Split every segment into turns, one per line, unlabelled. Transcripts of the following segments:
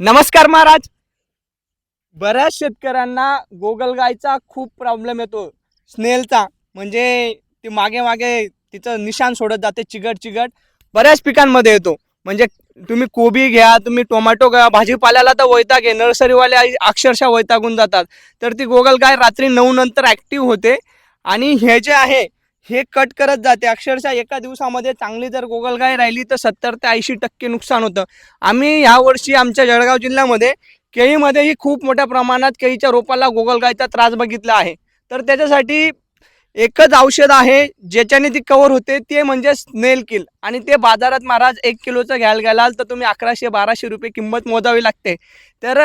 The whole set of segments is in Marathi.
नमस्कार महाराज. बऱ्याच शेतकऱ्यांना गोगलगायचा खूप प्रॉब्लेम येतो. स्नेलचा म्हणजे ती मागे मागे तिचं निशाण सोडत जाते चिगट चिगट बऱ्याच पिकांमध्ये येतो. म्हणजे तुम्ही कोबी घ्या तुम्ही टोमॅटो घ्या भाजीपाल्याला तर वैताग आहे. नर्सरीवाले अक्षरशः वैतागून जातात. तर ती गोगलगाय रात्री नऊ नंतर ॲक्टिव्ह होते. आणि हे जे आहे हे कट करत जाते. अक्षरशः एका दिवसामध्ये चांगली जर गोगलगाय राहिली तर सत्तर ते ऐंशी टक्के नुकसान होतं. आम्ही ह्या वर्षी आमच्या जळगाव जिल्ह्यामध्ये केळीमध्येही खूप मोठ्या प्रमाणात केळीच्या रोपाला गोगलगायचा त्रास बघितला आहे. तर त्याच्यासाठी एकच औषध आहे ज्याच्याने ती कवर होते ते म्हणजे स्नेल किल आणि ते बाजारात महाराज एक किलोचं घ्यायला गेलाल तर तुम्ही अकराशे बाराशे रुपये किंमत मोजावी लागते. तर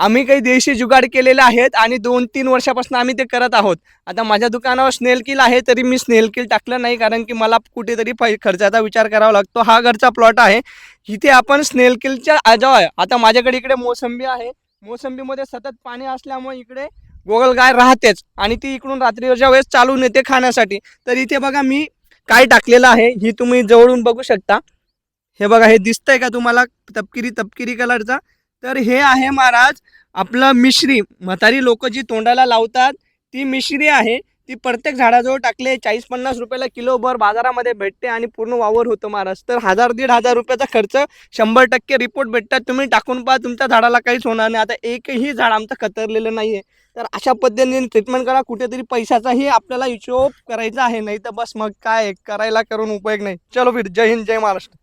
आम्ही काही देशी जुगाड केलेले आहेत आणि दोन तीन वर्षापासून आम्ही ते करत आहोत. आता माझ्या दुकानावर स्नेल किल आहे तरी मी स्नेल किल टाकलं नाही कारण की मला कुठेतरी पै खर्चाचा विचार करावा लागतो. हा घरचा प्लॉट आहे. इथे आपण स्नेल किलच्या आहे आता माझ्याकडे इकडे मोसंबी आहे. मोसंबीमध्ये सतत पाणी असल्यामुळे इकडे गोगलगाय राहतेच आणि ती इकडून रात्रीच्या वेळेस चालून येते खाण्यासाठी. तर इथे बघा मी काय टाकलेलं आहे ही तुम्ही जवळून बघू शकता. हे बघा हे दिसतंय का तुम्हाला? तपकिरी तपकिरी कलरचा तर हे आहे महाराज आपलं मिश्री. म्हातारी लोक जी तोंडाला लावतात ती मिश्री आहे. ती प्रत्येक झाडाजवळ टाकले चाळीस पन्नास रुपयाला किलोभर बाजारामध्ये भेटते आणि पूर्ण वावर होतो महाराज. तर हजार दीड हजार रुपयाचा खर्च शंभर टक्के रिपोर्ट भेटतात. तुम्ही टाकून पहा तुमच्या झाडाला काहीच होणार नाही. आता एकही झाड आमचं खतरलेलं नाही आहे तर अशा पद्धतीने ट्रीटमेंट करा. कुठेतरी पैशाचाही आपल्याला हिशोब करायचा आहे. नाही तर बस मग काय करायला करून उपयोग नाही. चलो फिर. जय हिंद जय महाराष्ट्र.